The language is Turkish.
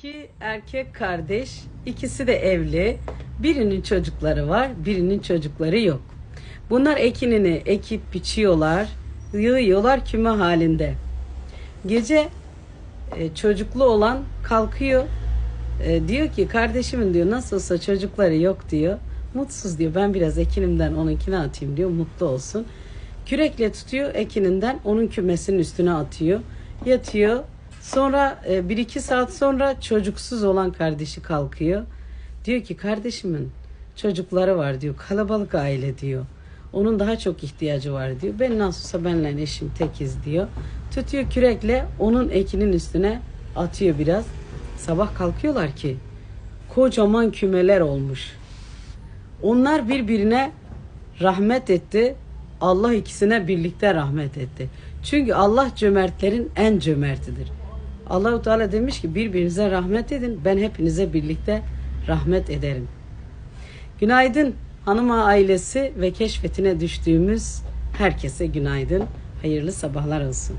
İki erkek kardeş, ikisi de evli. Birinin çocukları var, birinin çocukları yok. Bunlar ekinini ekip biçiyorlar, yığıyorlar küme halinde. Gece e, çocuklu olan kalkıyor. E, diyor ki kardeşimin diyor nasıl olsa çocukları yok diyor. Mutsuz diyor ben biraz ekinimden onunkine atayım diyor mutlu olsun. Kürekle tutuyor ekininden onun kümesinin üstüne atıyor. Yatıyor. Sonra e, bir iki saat sonra çocuksuz olan kardeşi kalkıyor. Diyor ki kardeşimin çocukları var diyor. Kalabalık aile diyor. Onun daha çok ihtiyacı var diyor. Ben nasılsa benle eşim tekiz diyor. Tutuyor kürekle onun ekinin üstüne atıyor biraz. Sabah kalkıyorlar ki kocaman kümeler olmuş. Onlar birbirine rahmet etti. Allah ikisine birlikte rahmet etti. Çünkü Allah cömertlerin en cömertidir. Allahu Teala demiş ki birbirinize rahmet edin. Ben hepinize birlikte rahmet ederim. Günaydın hanıma ailesi ve keşfetine düştüğümüz herkese günaydın. Hayırlı sabahlar olsun.